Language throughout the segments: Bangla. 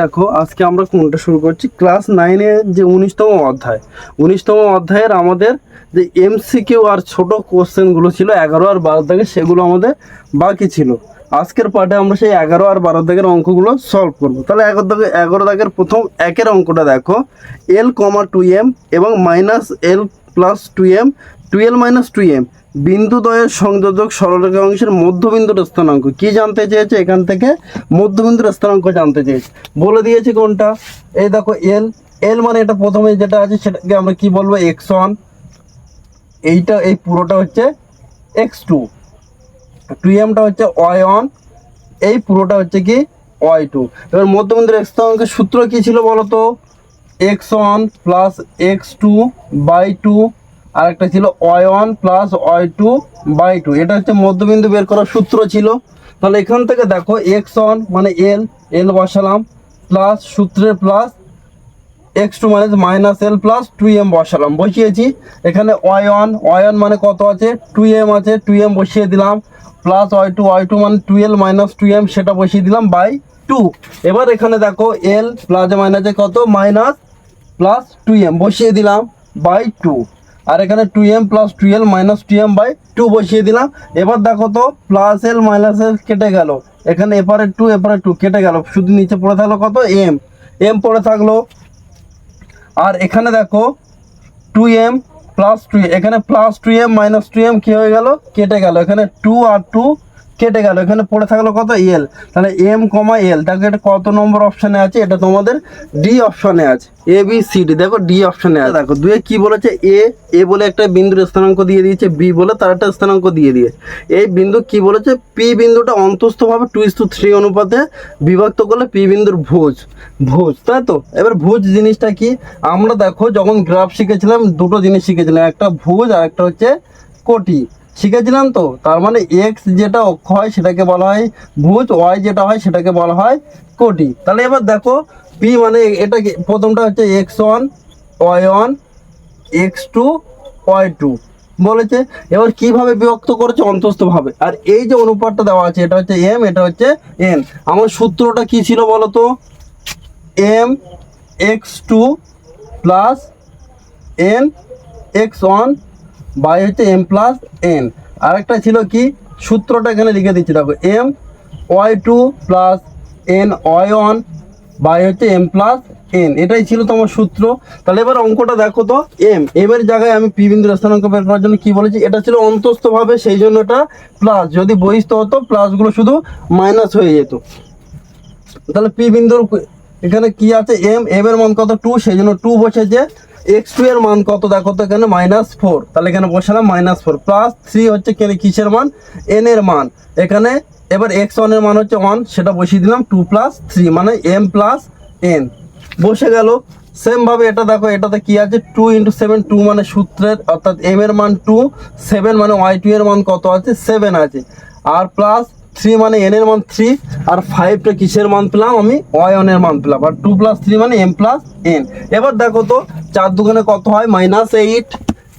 দেখো, আজকে আমরা কোনটা শুরু করছি? ক্লাস নাইনের যে উনিশতম অধ্যায়। উনিশতম অধ্যায়ের আমাদের যে এমসিকিউ আর ছোট কোশ্চেনগুলো ছিল, এগারো আর বারো দাগের সেগুলো আমাদের বাকি ছিল। আজকের পার্টে আমরা সেই এগারো আর বারো দাগের অঙ্কগুলো সলভ করব। তাহলে এগারো দাগে, এগারো দাগের প্রথম একের অঙ্কটা দেখো। এল কমা টু এম এবং minus L plus two M twelve minus two M বিন্দুদ্বয়ের সংযোজক সরলরেখা অংশের মধ্যবিন্দুর স্থানাঙ্ক। কি জানতে চেয়েছে এখান থেকে? মধ্যবিন্দুর স্থানাঙ্ক জানতে চেয়েছে। বলে দিয়েছে কোনটা? এই দেখো এল এল মানে এটা প্রথমে যেটা আছে, সেটাকে আমরা কি বলব? এক্স ওয়ান এইটা, এই পুরোটা হচ্ছে এক্স টু টু এমটা হচ্ছে ওয়াই ওয়ান এই পুরোটা হচ্ছে কি ওয়াই টু এবার মধ্যবিন্দুর স্থানাঙ্কের সূত্র কি ছিল বলো তো X one plus X two by two আর একটা ছিল Y one plus Y two by two. এটা হচ্ছে মধ্যবিন্দু বের করার সূত্র ছিল। তাহলে এখান থেকে দেখো এক্স ওয়ান মানে এল এল বসালাম, প্লাস সূত্রের প্লাস এক্স টু মানে minus L plus two M বসালাম। বসিয়েছি। এখানে ওয়াই ওয়ান ওয়াই ওয়ান মানে কত আছে? টু এম আছে, টু এম বসিয়ে দিলাম। Plus Y two Y two মানে two L minus two M, সেটা বসিয়ে দিলাম বাই টু। এবার এখানে দেখো এল প্লাস মাইনাসে কত? মাইনাস প্লাস টু এম বসিয়ে দিলাম বাই টু। আর এখানে two M plus two L minus two M by two বসিয়ে দিলাম। এবার দেখো তো প্লাস এল মাইনাস এল কেটে গেল। এখানে এপারে টু এপারে টু কেটে গেল। শুধু নিচে পড়ে থাকল কত? এম এম পড়ে থাকল। আর এখানে দেখো টু এম প্লাস টু এখানে plus two M minus two M কী হয়ে গেল? কেটে গেল। এখানে টু আর টু কেটে গেল। এখানে পড়ে থাকল কত? এল তাহলে এম কমা এল দেখো এটা কত নম্বর অপশানে আছে? এটা তোমাদের ডি অপশানে আছে। এ বি সি ডি দেখো ডি অপশানে আছে। দেখো, দুয়ে কি বলেছে? এ এ বলে একটা বিন্দুর স্থানাঙ্ক দিয়ে দিয়েছে বি বলে তার একটা স্থানাঙ্ক দিয়ে দিয়েছে। এই বিন্দু কি বলেছে? পি বিন্দুটা অন্তস্থভাবে টু ইস টু থ্রি অনুপাতে বিভক্ত করলে পি বিন্দুর ভুজ ভুজ, তাই তো? এবার ভুজ জিনিসটা কি? আমরা দেখো, যখন গ্রাফ শিখেছিলাম, দুটো জিনিস শিখেছিলাম, একটা ভুজ আর একটা হচ্ছে কোটি। শিখেছিলাম তো, তার মানে এক্স যেটা অক্ষ হয় সেটাকে বলা হয় ভুজ ওয়াই যেটা হয় সেটাকে বলা হয় কোটি। তাহলে এবার দেখো পি মানে এটা প্রথমটা হচ্ছে X one Y one X two Y two বলেছে, এবার কীভাবে বিভক্ত করেছে অন্তস্থভাবে? আর এই যে অনুপাতটা দেওয়া আছে, এটা হচ্ছে এম এটা হচ্ছে এন আমার সূত্রটা কি ছিল বলো তো M X two plus N X one by হচ্ছে এম প্লাস এন আরেকটা ছিল কি? সূত্রটা এখানে লিখে দিচ্ছি, দেখো M Y two plus N Y one by হচ্ছে এম প্লাস এন এটাই ছিল তোমার সূত্র। তাহলে এবার অঙ্কটা দেখো তো এম এবার জায়গায় আমি পি বিন্দুর স্থানাঙ্ক বের করার জন্য কি বলেছি? এটা ছিল অন্তস্থভাবে, সেই জন্য এটা প্লাস যদি বহিস্থ হতো প্লাসগুলো শুধু মাইনাস হয়ে যেত। তাহলে পি বিন্দুর এখানে কি আছে? এম এম এর মান কত? টু সেই জন্য টু বসেছে। এক্স টু এর মান কত দেখো তো এখানে? মাইনাস ফোর তাহলে এখানে বসালাম মাইনাস ফোর প্লাস থ্রি হচ্ছে কিসের মান? এন এর মান। এখানে এবার এক্স ওয়ানের মান হচ্ছে ওয়ান সেটা বসিয়ে দিলাম টু প্লাস থ্রি মানে এম প্লাস এন বসে গেল। সেম ভাবে এটা দেখো, এটাতে কি আছে? টু ইন্টু সেভেন টু মানে সূত্রের, অর্থাৎ এম এর মান টু সেভেন মানে ওয়াই টু এর মান কত আছে? সেভেন আছে। আর প্লাস থ্রি মানে এন এর মান থ্রি আর ফাইভটা কিসের মান পেলাম? আমি ওয়াই এর মান পেলাম। আর টু প্লাস থ্রি মানে এম প্লাস এন এবার দেখো তো চার দুগুণে কত হয়? মাইনাস এইট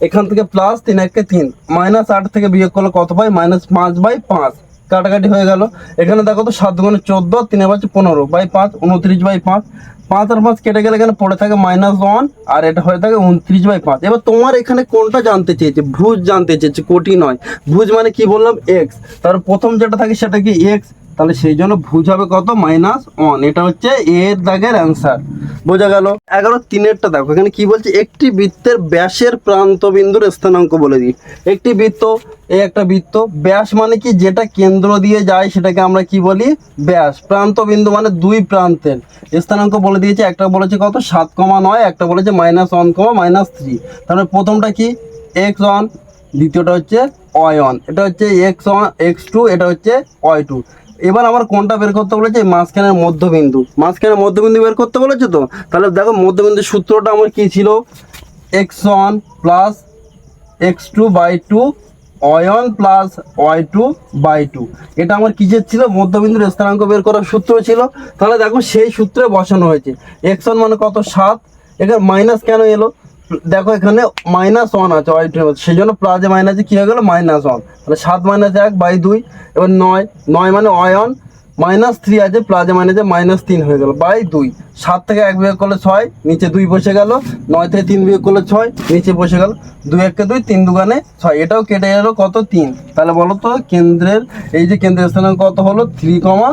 এখান থেকে প্লাস তিন একে তিন। মাইনাস আট থেকে বিয়োগ করলে কত পাই? মাইনাস পাঁচ বাই পাঁচ। কাটাকাটি হয়ে গেল। এখানে দেখো তো সাত দুগুণে চোদ্দ, তিনে পাচ্ছে পনেরো বাই পাঁচ, উনত্রিশ বাই পাঁচ। পাঁচ আর পাঁচ কেটে গেলে এখানে পড়ে থাকে মাইনাস ওয়ান আর এটা হয়ে থাকে উনত্রিশ বাই পাঁচ। এবার তোমার এখানে কোনটা জানতে চেয়েছে? ভুজ জানতে চেয়েছে, কোটি নয়। ভুজ মানে কি বললাম? এক্স তার প্রথম যেটা থাকে সেটা কি? এক্স তাহলে সেই জন্য ভুজ হবে কত? মাইনাস ওয়ান এটা হচ্ছে এর দাগের অ্যান্সার বোঝা গেল? এগারো তিনেরটা দেখো। এখানে কি বলছে? একটি বৃত্তের ব্যাসের প্রান্ত বিন্দুর স্থানাঙ্ক বলে দিই। একটি বৃত্ত এই একটা বৃত্ত। ব্যাস মানে কি? যেটা কেন্দ্র দিয়ে যায়, সেটাকে আমরা কি বলি? ব্যাস। প্রান্ত বিন্দু মানে দুই প্রান্তের। স্থানাঙ্ক বলে দিয়েছে, একটা বলেছে কত? সাত কমা নয়, একটা বলেছে minus one comma minus three তারপরে প্রথমটা কি? এক্স ওয়ান দ্বিতীয়টা হচ্ছে ওয়াই ওয়ান এটা হচ্ছে এক্স ওয়ান এক্স টু এটা হচ্ছে ওয়াই টু এবার আমার কোনটা বের করতে বলেছে? মাঝখানের মধ্যবিন্দু। মাঝখানের মধ্যবিন্দু বের করতে বলেছে তো? তাহলে দেখো মধ্যবিন্দুর সূত্রটা আমার কি ছিল? X one plus X two by two one plus Y two by two এটা আমার কিসের ছিল? মধ্যবিন্দুর স্থানাঙ্ক বের করার সূত্র ছিল। তাহলে দেখো সেই সূত্রে বসানো হয়েছে। এক্স ওয়ান মানে কত? সাত। এখানে মাইনাস কেন এলো? দেখো এখানে মাইনাস ওয়ান আছে, ওয়াই টু সেই জন্য প্লাসে মাইনাসে কী হয়ে গেলো? মাইনাস ওয়ান তাহলে সাত মাইনাস এক বাই দুই, এবার নয় নয় মানে ওয়ান মাইনাস থ্রি আছে প্লাসে মাইনাসে মাইনাস তিন হয়ে গেল বাই দুই। সাত থেকে এক বিয়োগ করলে ছয়, নিচে দুই বসে গেল, নয় থেকে তিন বিয়োগ করলে ছয়, নিচে বসে গেল, দুই এককে দুই, তিন দুগানে ছয়। এটাও কেটে গেল কত? তিন। তাহলে বলো তো, কেন্দ্রের এই যে কেন্দ্রের স্থানাঙ্ক কত হলো? থ্রি কমা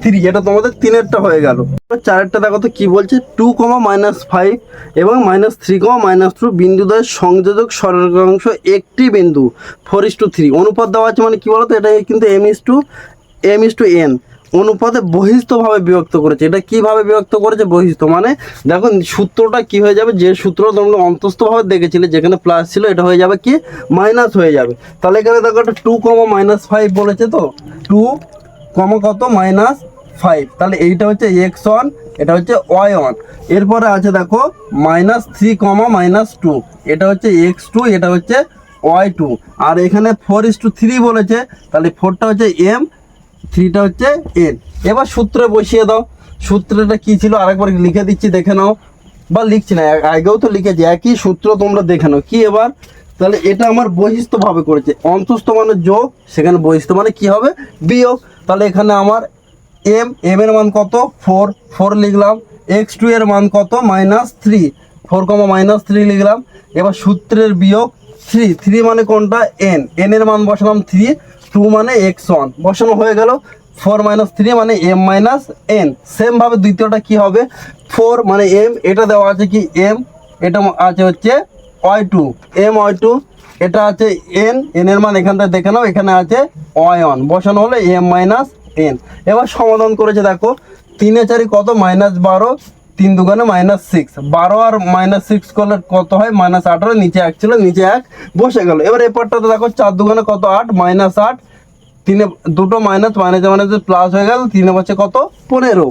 থ্রি এটা তোমাদের তিনেরটা হয়ে গেল। চারেরটা দেখো তো কি বলছে? টু কমা মাইনাস ফাইভ এবং minus three comma minus two বিন্দুদ্বয়ের সংযোজক সরলরেখাংশ একটি বিন্দু, ফোর ইস টু থ্রি। অনুপাত দেওয়া আছে মানে কি বলতো? এটা কিন্তু M is two, M is two N. অনুপাতে বহিস্থভাবে বিভক্ত করেছে। এটা কীভাবে বিভক্ত করেছে? বহিস্থ মানে দেখো, সূত্রটা কি হয়ে যাবে? যে সূত্র তোমরা অন্তস্থভাবে দেখেছিলে, যেখানে প্লাস ছিল, এটা হয়ে যাবে কি? মাইনাস হয়ে যাবে। তাহলে এখানে দেখো একটা টু কমা মাইনাস ফাইভ বলেছে তো? টু কমা কত মাইনাস ফাইভ তাহলে এইটা হচ্ছে এক্স ওয়ান এটা হচ্ছে ওয়াই ওয়ান এরপরে আছে দেখো minus three comma minus two এটা হচ্ছে এক্স টু এটা হচ্ছে ওয়াই টু আর এখানে ফোর ইস টু থ্রি বলেছে, তাহলে ফোরটা হচ্ছে এম থ্রিটা হচ্ছে এন এবার সূত্রে বসিয়ে দাও। সূত্রটা কি ছিল? আরেকবার লিখে দিচ্ছি, দেখে নাও। বা লিখছি না আগেও তো লিখেছি, একই সূত্র তোমরা দেখে নাও। কি এবার? তাহলে এটা আমার বহিস্থভাবে করেছে। অন্তস্থ মানে যোগ, সেখানে বহিস্থ মানে কি হবে? বিয়োগ। তাহলে এখানে আমার এম এম এর মান কত? ফোর ফোর লিখলাম। এক্স টু এর মান কত? Minus three four comma minus three লিখলাম। এবার সূত্রের বিয়োগ থ্রি থ্রি মানে কোনটা? এন এন এর মান বসালাম থ্রি টু মানে এক্স ওয়ান বসানো হয়ে গেল। ফোর মাইনাস থ্রি মানে এম মাইনাস এন সেমভাবে দ্বিতীয়টা কি হবে? ফোর মানে এম এটা দেওয়া আছে কি? এম এটা আছে হচ্ছে Y two M Y two এটা আছে এন এন এর মান এখান থেকে দেখে নাও, এখানে আছে অয়ন বসানো হলে এম মাইনাস এন এবার সমাধান করেছে দেখো, তিনে চারি কত? মাইনাস বারো, তিন দুগানে মাইনাস সিক্স বারো আর মাইনাস সিক্স করলে কত হয়? মাইনাস আঠারো, নিচে এক ছিল, নিচে এক বসে গেল। এবার এই পার্টটাতে দেখো, চার দুগানে কত? আট মাইনাস আট। তিনে, দুটো মাইনাস মাইনাসে মাইনাসে প্লাস হয়ে গেল, তিনে পাচ্ছে কত? পনেরো।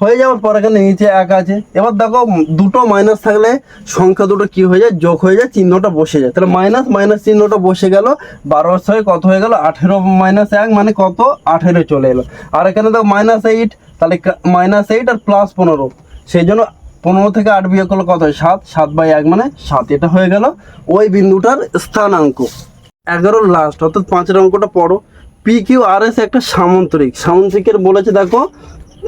হয়ে যাওয়ার পর এখানে নিচে এক আছে। এবার দেখো, দুটো মাইনাস থাকলে সংখ্যা দুটো কি হয়ে যায়? যোগ হয়ে যায়, চিহ্নটা বসে যায়। তাহলে মাইনাস মাইনাস চিহ্নটা বসে গেল বারোর ছয় কত হয়ে গেল? আঠেরো মাইনাস এক মানে কত? আঠেরো চলে এলো। আর এখানে দেখো মাইনাস এইট তাহলে মাইনাস এইট আর প্লাস পনেরো। সেই জন্য পনেরো থেকে আট বিয়োগ করলে কত হয়? সাত। সাত বাই এক মানে সাত। এটা হয়ে গেল ওই বিন্দুটার স্থানাঙ্ক। এগারোর লাস্ট অর্থাৎ পাঁচের অঙ্কটা পড়ো। পি কিউ আর এস একটা সামন্তরিক। সামন্তরিকের বলেছে, দেখো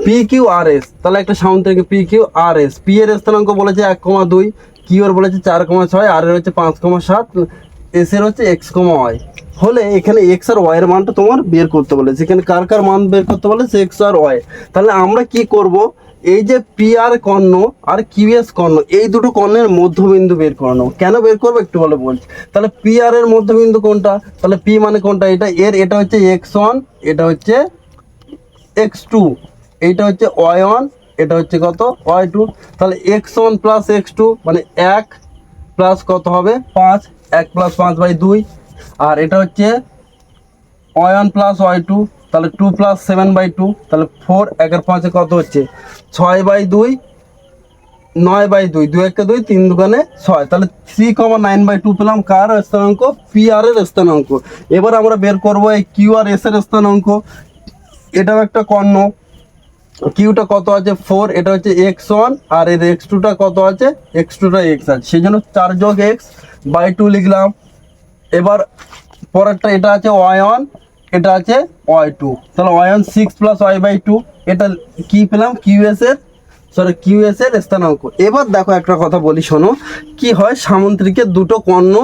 পি কিউ আর এস তাহলে একটা সামন্তরিক P Q R S P এর স্থানাঙ্ক বলেছে এক কমা দুই কিউ এর বলেছে চার কমা ছয় আর এর হচ্ছে পাঁচ কমা সাত এস এর হচ্ছে এক্স কমা ওয়াই হলে এখানে এক্স আর ওয়াই এর মানটা তোমার বের করতে বলেছে এখানে কার কার মান বের করতে বলেছে এক্স আর ওয়াই তাহলে আমরা কি করব? এই যে পি আর কর্ণ আর কিউএস কর্ণ, এই দুটো কর্ণের মধ্যবিন্দু বের করানো কেন বের করব? একটু বলে বলছি। তাহলে পি আর এর মধ্যবিন্দু কোনটা? তাহলে পি মানে কোনটা? এটা এর, এটা হচ্ছে এক্স ওয়ান এটা হচ্ছে এক্স টু এইটা হচ্ছে ওয়াই ওয়ান, এটা হচ্ছে কত? Y two. তাহলে X one plus X two মানে এক প্লাস কত হবে? পাঁচ। এক প্লাস পাঁচ বাই দুই। আর এটা হচ্ছে Y one plus Y two, তাহলে two plus seven by two, তাহলে ফোর, একের পাঁচে কত হচ্ছে? ছয় বাই দুই, নয় বাই দুই দুই একটা দুই, তিন দোকানে ছয়। তাহলে three comma nine by two পেলাম কার স্থানাঙ্ক? পি আর এর স্থানাঙ্ক। এবার আমরা বের করব এই কিউ আর এস এর স্থানাঙ্ক। এটাও একটা কর্ণ। কিউটা কত আছে? ফোর এটা হচ্ছে এক্স ওয়ান আর এর এক্স টুটা কত আছে? এক্স টুটা এক্স আছে। সেই জন্য চার যোগ এক্স বাই টু লিখলাম। এবার পরেরটা এটা আছে ওয়াই ওয়ান এটা আছে ওয়াই টু তাহলে Y one six plus Y by two এটা কি পেলাম? কিউএস এর সরি কিউএস এর স্থানাঙ্ক। এবার দেখো একটা কথা বলি, শোনো। কি হয়? সামুদ্রিকের দুটো কর্ণ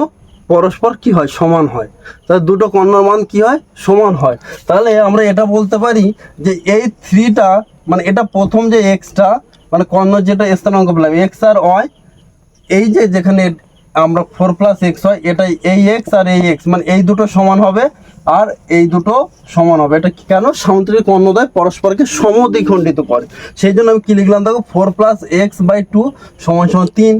পরস্পর কি হয়? সমান হয়। তাহলে দুটো কর্ণর মান কি হয়? সমান হয়। তাহলে আমরা এটা বলতে পারি যে এই থ্রিটা মানে এটা প্রথম যে এক্সটা মানে কর্ণ যেটা স্থানাঙ্ক পেলাম, এক্স আর ওয়াই, এই যে যেখানে আমরা ফোর প্লাস এক্স হয় এটা এই এক্স আর এই এক্স মানে এই দুটো সমান হবে আর এই দুটো সমান হবে। এটা কেন? সামুদ্রিক অন্নদায় পরস্পরকে সমদ্বিখণ্ডিত করে। সেই জন্য আমি কি লিখলাম দেখো? Four plus X by two সমান সমান তিন।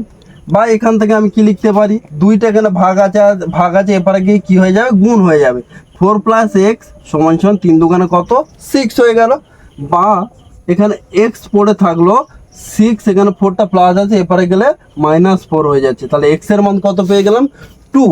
বা এখান থেকে আমি কি লিখতে পারি? দুইটা এখানে ভাগ আছে ভাগ আছে এপারে গিয়ে কি হয়ে যাবে? গুণ হয়ে যাবে। ফোর প্লাস এক্স সমান সমান তিন দোকানে কত? সিক্স হয়ে গেল। বা এখানে এক্স পড়ে থাকল সিক্স এখানে ফোরটা প্লাস আছে এপারে গেলে মাইনাস ফোর হয়ে যাচ্ছে। তাহলে এক্সের মান কত পেয়ে গেলাম? টু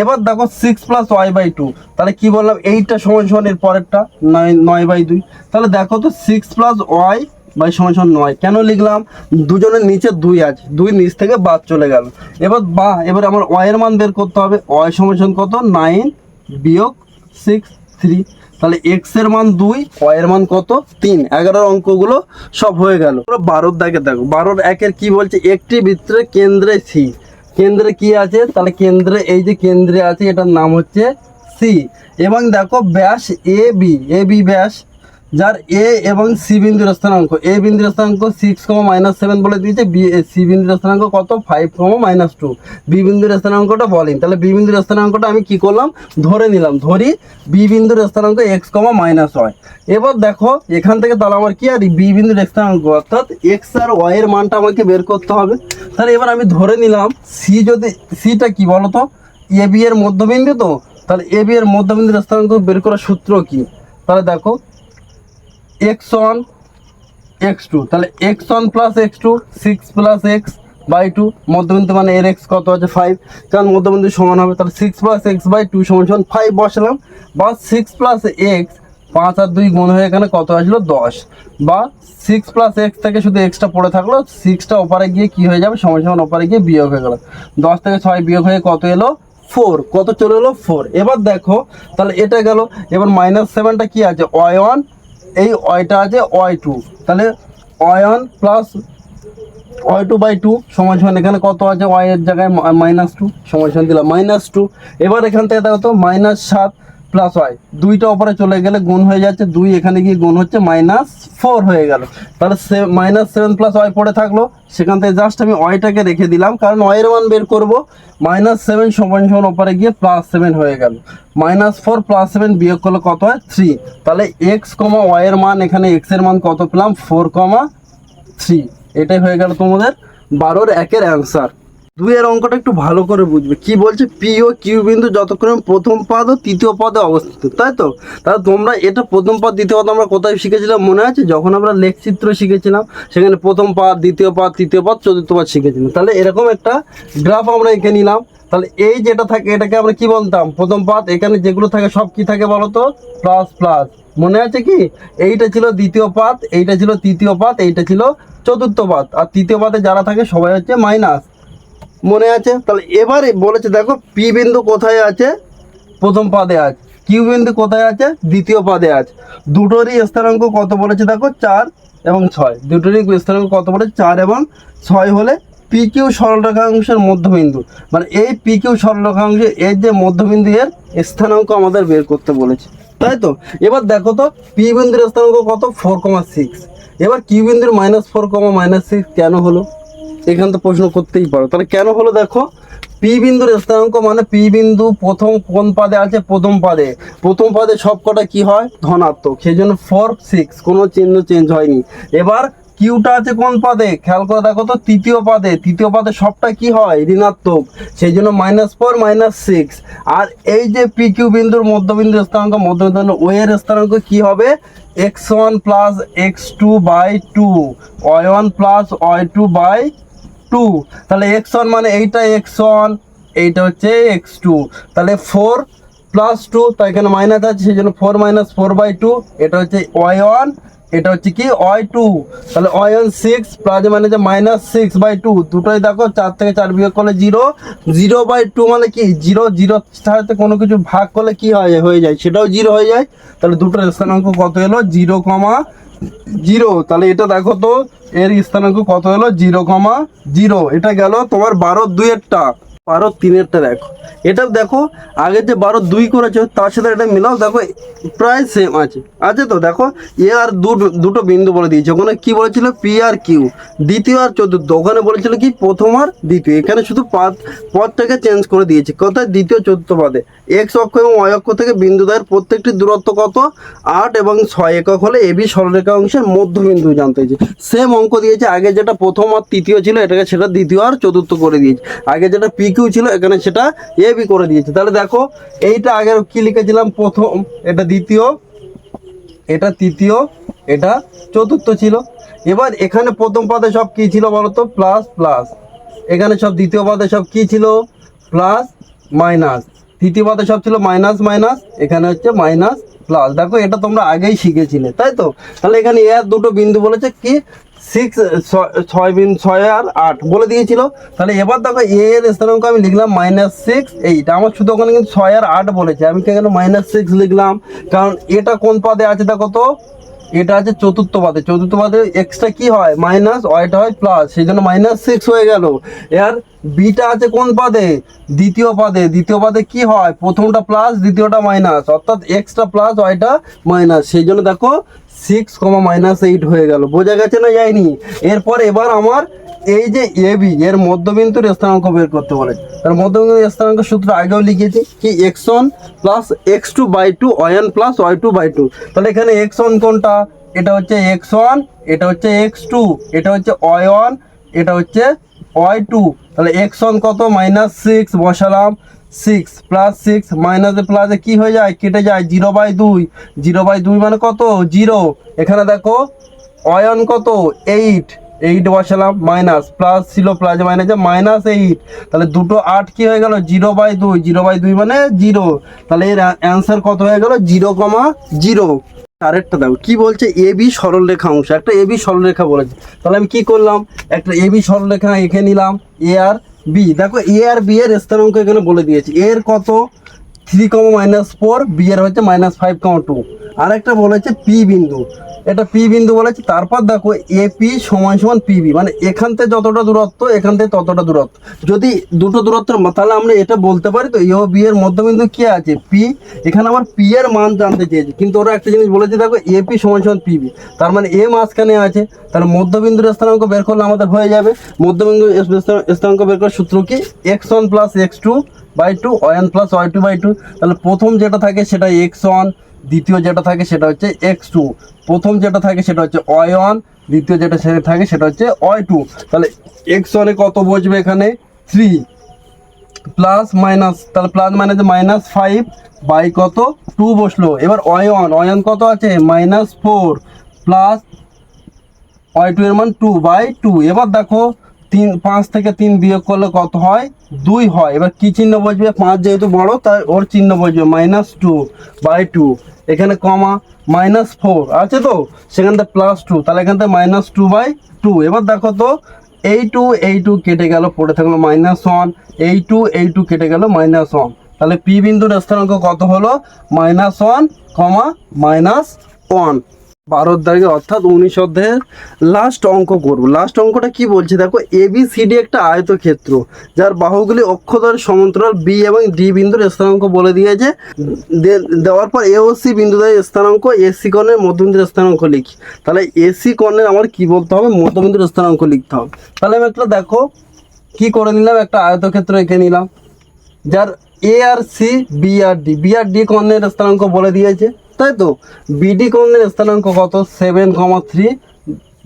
এবার দেখো six plus Y by two তাহলে কি বললাম? এইটটা সমান সমান এর পরেরটা নয় নয় বাই দুই। তাহলে দেখো তো সিক্স প্লাস ওয়াই বাই সমান সমান নয়। কেন লিখলাম? দুজনের নিচে দুই আছে। দুই নিচ থেকে বাদ চলে গেল। এবার বা, এবার আমার ওয়াই এর মান বের করতে হবে। ওয়াই সমান কত? নাইন বিয়োগ সিক্স থ্রি তাহলে এক্সের মান দুই ওয়াই এর মান কত? তিন। এগারোর অঙ্কগুলো সব হয়ে গেল। বারোর দাগে দেখো। বারোর একের কি বলছে? একটি বৃত্তের কেন্দ্রে সি কেন্দ্রে কি আছে? তাহলে কেন্দ্রে, এই যে কেন্দ্রে আছে, এটার নাম হচ্ছে সি এবং দেখো ব্যাস এ বি এ বি ব্যাস যার এ এবং সি বিন্দুর স্থানাঙ্ক এ বিন্দুর স্থানাঙ্ক সিক্স কমা মাইনাস সেভেন বলে দিয়েছে। বি সি বিন্দুর স্থানাঙ্ক কত? Five comma minus two B বিন্দুর স্থানাঙ্কটা বলেন। তাহলে বি বিন্দুর স্থানাঙ্কটা আমি কি করলাম? ধরে নিলাম। ধরি বি বিন্দুর স্থানাঙ্ক এক্স কমা মাইনাস ওয়াই এবার দেখো, এখান থেকে তাহলে আমার কি আর বি বিন্দুর স্থানাঙ্ক অর্থাৎ এক্স আর ওয়াই এর মানটা আমাকে বের করতে হবে। তাহলে এবার আমি ধরে নিলাম সি যদি সিটা কি বলতো? এ বি এর মধ্যবিন্দু তো? তাহলে এ বি এর মধ্যবিন্দুর স্থানাঙ্ক বের করার সূত্র কি? তাহলে দেখো এক্স ওয়ান এক্স টু তাহলে X one plus X two six plus X by two মধ্যবিন্দু মানে এর এক্স কত আছে? ফাইভ কারণ মধ্যবিন্দু সমান হবে, তাহলে six plus X by two সমান সমান ফাইভ বসালাম, বা সিক্স প্লাস এক্স পাঁচ আর দুই গুণ হয়ে এখানে কত আসলো? দশ, বা সিক্স প্লাস এক্স থেকে শুধু এক্সটা পড়ে থাকল সিক্সটা ওপারে গিয়ে কি হয়ে যাবে? সমান সমান ওপারে গিয়ে বিয়োগ হয়ে গেল। দশ থেকে ছয় বিয়োগ হয়ে কত এলো? ফোর কত চলে এলো? ফোর এবার দেখো, তাহলে এটা গেল, এবার মাইনাস সেভেনটা কি আছে? ওয়াই ওয়ান এই ওয়াইটা আছে ওয়াই টু তাহলে one plus Y two by two সমান এখানে কত আছে? ওয়াই এর জায়গায় মাইনাস টু সমান দিলাম। মাইনাস টু এবার এখান থেকে দেখো তো মাইনাস সাত। প্লাস ওয়াই দুইটা ওপরে চলে গেলে গুণ হয়ে যাচ্ছে, দুই এখানে গিয়ে গুণ হচ্ছে মাইনাস ফোর হয়ে গেল। তাহলে সে মাইনাস সেভেন প্লাস ওয়াই পড়ে থাকল, সেখান থেকে জাস্ট আমি ওয়াইটাকে রেখে দিলাম, কারণ ওয়াইয়ের মান বের করব। মাইনাস সেভেন সমান সমান ওপরে গিয়ে প্লাস সেভেন হয়ে গেল। মাইনাস ফোর প্লাস সেভেন বিয়োগ করলে কত হয়? থ্রি তাহলে এক্স কমা ওয়াইয়ের মান, এখানে এক্সের মান কত পেলাম? ফোর কমা থ্রি এটাই হয়ে গেল তোমাদের বারোর একের অ্যান্সার দুইয়ের অঙ্কটা একটু ভালো করে বুঝবে। কি বলছে? পি ও কিউ বিন্দু যতক্ষণ প্রথম পদ ও তৃতীয় পদে অবস্থিত, তাই তো? তাহলে তোমরা এটা প্রথম পদ, দ্বিতীয় পদ আমরা কোথায় শিখেছিলাম মনে আছে? যখন আমরা লেখচিত্র শিখেছিলাম, সেখানে প্রথম পদ, দ্বিতীয় পদ, তৃতীয় পদ, চতুর্থ পদ শিখেছিলাম। তাহলে এরকম একটা গ্রাফ আমরা এঁকে নিলাম। তাহলে এই যেটা থাকে, এটাকে আমরা কি বলতাম? প্রথম পাত এখানে যেগুলো থাকে সব কি থাকে বলো তো? প্লাস প্লাস মনে আছে কি? এইটা ছিল দ্বিতীয় পাত এইটা ছিল তৃতীয় পাত এইটা ছিল চতুর্থ পাত আর তৃতীয় পাতে যারা থাকে, সবাই হচ্ছে মাইনাস মনে আছে? তাহলে এবারে বলেছে, দেখো পি বিন্দু কোথায় আছে? প্রথম পাদে আছে। কিউ বিন্দু কোথায় আছে? দ্বিতীয় পাদে আছে। দুটোরই স্থানাঙ্ক কত বলেছে, দেখো, চার এবং ছয়। দুটোরই স্থানাঙ্ক কত বলেছে, চার এবং ছয় হলে পি কিউ সরলরেখাংশের মধ্যবিন্দু। মানে এই পি কিউ সরলরেখাংশে এর যে মধ্যবিন্দু, এর স্থানাঙ্ক আমাদের বের করতে বলেছে। তাই তো? এবার দেখো তো পি বিন্দুর স্থানাঙ্ক কত? ফোর কমা সিক্স এবার কিউ বিন্দুর minus four comma minus six কেন হলো? এখান তো প্রশ্ন করতেই পারো। তাহলে কেন হলো দেখো? পি বিন্দুর স্থানাঙ্ক মানে পি বিন্দু প্রথম কোন পাদে আছে? প্রথম পাদে। প্রথম পাদে সব কটা কি হয়? ধনাত্মক। সেই জন্য ফোর সিক্স কোনো চিহ্ন চেঞ্জ হয়নি। এবার কিউটা আছে কোন পাদে? খেয়াল করে দেখো তো, তৃতীয় পাদে। তৃতীয় পাদে সবটা কি হয়? ঋণাত্মক। সেই জন্য মাইনাস ফোর মাইনাস সিক্স আর এই যে পি কিউ বিন্দুর মধ্যবিন্দুর স্থানাঙ্ক, মধ্যবিন্দু ও এর স্থানাঙ্ক কি হবে? X one plus X two by two Y one plus Y two by two তাহলে এক্স ওয়ান মানে এইটা এক্স ওয়ান এইটা হচ্ছে এক্স টু তাহলে ফোর প্লাস টু তো এখানে মাইনাস আছে, সেই জন্য four minus four by two এটা হচ্ছে ওয়াই ওয়ান এটা হচ্ছে কি ওয়াই টু তাহলে ওয়াই ওয়ান সিক্স প্লাস মানে মাইনাস সিক্স বাই টু দুটোই দেখো, চার থেকে চার বিয়োগ করলে জিরো জিরো বাই টু মানে কি? জিরো জিরো সাথে কোনো কিছু ভাগ করলে কি হয়, হয়ে যায়, সেটাও জিরো হয়ে যায়, তাহলে দুটোর স্থানাঙ্ক কত এলো? Zero comma zero. তাহলে এটা দেখো তো, এর স্থানাঙ্ক কত হলো? Zero comma zero. এটা গেল তোমার বারো দুইয়েরটা। বারো তিনেরটা দেখো। এটা দেখো আগের যে বারো দুই করেছে, তার সাথে এটা মিলাও, দেখো, প্রায় সেম আছে। আছে তো? দেখো, এ আর দুটো বিন্দু বলে দিয়েছে। ওখানে কি বলেছিল? পি আর কিউ। দ্বিতীয় আর চতুর্থ। ওখানে বলেছিল কি? প্রথম আর দ্বিতীয়। এখানে শুধু পদ পদটাকে চেঞ্জ করে দিয়েছে। কোথায়? দ্বিতীয়, চতুর্থ পদে। এক্স অক্ষ এবং ওয়াই অক্ষ থেকে বিন্দু বিন্দুদ্বয়ের প্রত্যেকটি দূরত্ব কত? আট এবং ছয় একক হলে এবি সরলরেখা অংশের মধ্যবিন্দু জানতে হয়েছে। সেম অঙ্ক দিয়েছে। আগে যেটা প্রথম আর তৃতীয় ছিল, এটাকে সেটা দ্বিতীয় আর চতুর্থ করে দিয়েছে। আগে যেটা পি কিউ ছিল এখানে সেটা এ বি করে দিয়েছে। তাহলে দেখো, এইটা আগে কি লিখেছিলাম? প্রথম, এটা দ্বিতীয়, এটা তৃতীয়, এটা চতুর্থ ছিল। এবার এখানে প্রথম পাদে সব কি ছিল বলতো? Plus plus. এখানে সব দ্বিতীয় পাদে সব কি ছিল? Plus, minus. তৃতীয় পাদে সব ছিল মাইনাস মাইনাস। এখানে হচ্ছে মাইনাস, প্লাস। দেখো, এটা তোমরা আগেই শিখেছিলে, তাই তো? তাহলে এখানে এর দুটো বিন্দু বলেছে কি? সিক্স ছয় বিন ছয় আর আট বলে দিয়েছিল। তাহলে এবার দেখো এ এর স্থানাঙ্ক আমি লিখলাম মাইনাস সিক্স এইট আমার শুধু ওখানে কিন্তু ছয় আর আট বলেছে। আমি কেন মাইনাস সিক্স লিখলাম? কারণ এটা কোন পদে আছে দেখো তো? এটা আছে চতুর্থ পদে। চতুর্থ পদে এক্সটা কি হয়? মাইনাস ওয়াইটা হয় প্লাস সেই জন্য মাইনাস সিক্স হয়ে গেল। এর বিটা আছে কোন পদে? দ্বিতীয় পদে। দ্বিতীয় পদে কি হয়? প্রথমটা প্লাস দ্বিতীয়টা মাইনাস অর্থাৎ এক্সটা প্লাস ওয়াইটা মাইনাস সেই জন্য দেখো সিক্স কমা মাইনাস এইট হয়ে গেল। বোঝা গেছে না যায়নি? এরপর এবার আমার এই যে এ বি এর মধ্যবিন্দুর স্থানাঙ্ক বের করতে বলে তার মধ্যবিন্দুর স্থানাঙ্ক সূত্র আগেও লিখেছি কি X one plus X two by two one plus Y two by two তাহলে এখানে এক্স ওয়ান কোনটা? এটা হচ্ছে এক্স ওয়ান এটা হচ্ছে এক্স টু এটা হচ্ছে ওয়াই ওয়ান এটা হচ্ছে ওয়াই টু তাহলে এক্স ওয়ান কত? মাইনাস সিক্স বসালাম। সিক্স প্লাস সিক্স মাইনাসে প্লাসে কি হয়ে যায়? কেটে যায়। জিরো বাই দুই। জিরো বাই দুই মানে কত? জিরো এখানে দেখো, অয়ন কত? এইট এইট বসালাম মাইনাস প্লাস ছিল প্লাস মাইনাসে মাইনাস এইট তাহলে দুটো আট কি হয়ে গেল? জিরো বাই দুই। জিরো বাই দুই মানে জিরো তাহলে এর অ্যান্সার কত হয়ে গেল? জিরো কমা জিরো আরেকটা দেখো, কি বলছে? এ বি সরলরেখা অংশ। একটা এ বি সরলরেখা বলেছে। তাহলে আমি কি করলাম? একটা এ বি সরলরেখা এঁকে নিলাম। এ আর বি দেখো এ আর বি এর স্থানাঙ্ক এখানে বলে দিয়েছি। এর কত? Three comma minus four B এর হচ্ছে মাইনাস ফাইভ কমা টু আর একটা বলেছে পি বিন্দু। এটা পি বিন্দু বলেছে। তারপর দেখো এ পি সমান সমান পিবি মানে এখান থেকে যতটা দূরত্ব, এখান থেকে ততটা দূরত্ব। যদি দুটো দূরত্বের তাহলে আমরা এটা বলতে পারি তো এ ও বি এর মধ্যবিন্দু কি আছে? পি এখানে আমার পি এর মান জানতে চেয়েছি। কিন্তু ওরা একটা জিনিস বলেছে, দেখো এ পি সমান সমান পিবি তার মানে এ মাঝখানে আছে। তাহলে মধ্যবিন্দুর স্থানাঙ্ক বের করলে আমাদের হয়ে যাবে। মধ্যবিন্দু স্থান- স্থানাঙ্ক বের করার সূত্র কি? X one plus X two by two one plus Y two by two তাহলে প্রথম যেটা থাকে সেটা এক্স ওয়ান দ্বিতীয় যেটা থাকে সেটা হচ্ছে এক্স টু প্রথম যেটা থাকে সেটা হচ্ছে ওয়াই ওয়ান দ্বিতীয় যেটা সেটা থাকে সেটা হচ্ছে ওয়াই টু তাহলে এক্স ওয়ানে কত বসবে এখানে? থ্রি প্লাস মাইনাস তাহলে plus minus minus five by কত? টু বসল। এবার ওয়াই ওয়ান ওয়াই ওয়ান কত আছে? Minus four plus Y two এর মান টু বাই টু এবার দেখো, তিন, পাঁচ থেকে তিন বিয়োগ করলে কত হয়? দুই হয়। এবার কি চিহ্ন বসবে? পাঁচ যেহেতু বড়, তাই ওর চিহ্ন বসবে। মাইনাস টু বাই টু এখানে কমা মাইনাস ফোর আছে তো? সেখান থেকে প্লাস টু তাহলে এখান থেকে মাইনাস টু বাই টু এবার দেখো তো, এই টু এই টু কেটে গেল, পড়ে থাকল মাইনাস ওয়ান এই টু এই টু কেটে গেল মাইনাস ওয়ান তাহলে পি বিন্দুর স্থানাঙ্ক কত হলো? Minus one comma minus one বারো দাগে অর্থাৎ উনিশ অধ্যায়ের লাস্ট অঙ্ক করব। লাস্ট অঙ্কটা কি বলছে? দেখো এ বি সি ডি একটা আয়তক্ষেত্র, যার বাহুগুলি অক্ষদর সমান্তরাল বি এবং ডি বিন্দুর স্থানাঙ্ক বলে দিয়েছে। দেওয়ার পর এ ও সি বিন্দুদের স্থানাঙ্ক এসি কর্ণের মধ্যবিন্দুর স্থানাঙ্ক লিখি। তাহলে এসি কর্ণের আমার কি বলতে হবে? মধ্যবিন্দুর স্থানাঙ্ক লিখতে হবে। তাহলে আমি একটা দেখো, কি করে নিলাম? একটা আয়তক্ষেত্র এঁকে নিলাম, যার এ আর সি বি আর ডি বি আর ডি কর্ণের স্থানাঙ্ক বলে দিয়েছে। তাই তো? বিডি কর্ণের স্থানাঙ্ক কত? Seven comma three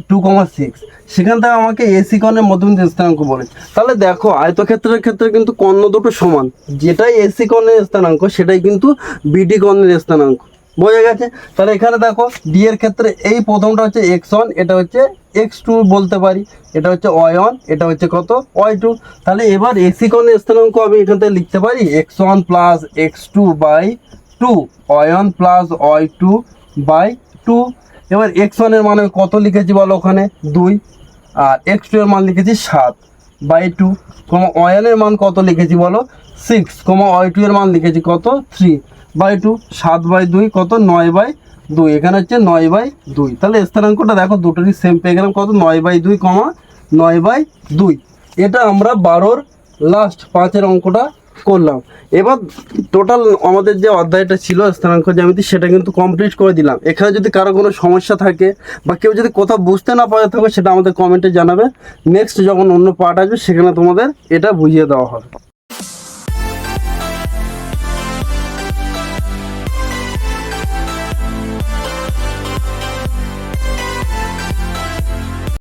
two comma six সেখান থেকে আমাকে এসি কর্ণের মধ্যবিন্দু স্থানাঙ্ক বলে। তাহলে দেখো, আয়তক্ষেত্রের ক্ষেত্রে কিন্তু কর্ণ দুটো সমান। যেটাই এসি কর্ণের স্থানাঙ্ক, সেটাই কিন্তু বিডি কর্ণের স্থানাঙ্ক। বোঝা গেছে? তাহলে এখানে দেখো ডি এর ক্ষেত্রে এই প্রথমটা হচ্ছে এক্স ওয়ান এটা হচ্ছে এক্স টু বলতে পারি। এটা হচ্ছে ওয়াই ওয়ান এটা হচ্ছে কত? ওয়াই টু তাহলে এবার এসি কর্ণের স্থানাঙ্ক আমি এখান থেকে লিখতে পারি X one plus X two by two one plus Y two by two এবার এক্স ওয়ানের মানে কত লিখেছি বলো ওখানে? দুই। আর এক্স টু এর মান লিখেছি সাত বাই টু কমা ওয়ানের মান কত লিখেছি বলো? সিক্স কমা ওয়াই টু এর মান লিখেছি কত? থ্রি বাই টু সাত বাই দুই কত? নয় বাই দুই। এখানে হচ্ছে নয় বাই দুই। তাহলে স্থানাঙ্কটা দেখো, দুটোরই সেম পেয়ে গেলাম কত? নয় বাই দুই কমা নয় বাই দুই। এটা আমরা বারোর লাস্ট পাঁচের অঙ্কটা করলাম। এবার টোটাল আমাদের যে অধ্যায়টা ছিল, স্থানাঙ্ক জ্যামিতি, সেটা কিন্তু কমপ্লিট করে দিলাম। এখানে যদি কারও কোনো সমস্যা থাকে বা কেউ যদি কোথাও বুঝতে না পারে থাকে, সেটা আমাদের কমেন্টে জানাবে। নেক্সট যখন অন্য পার্ট আসবে, সেখানে তোমাদের এটা বুঝিয়ে দেওয়া হবে।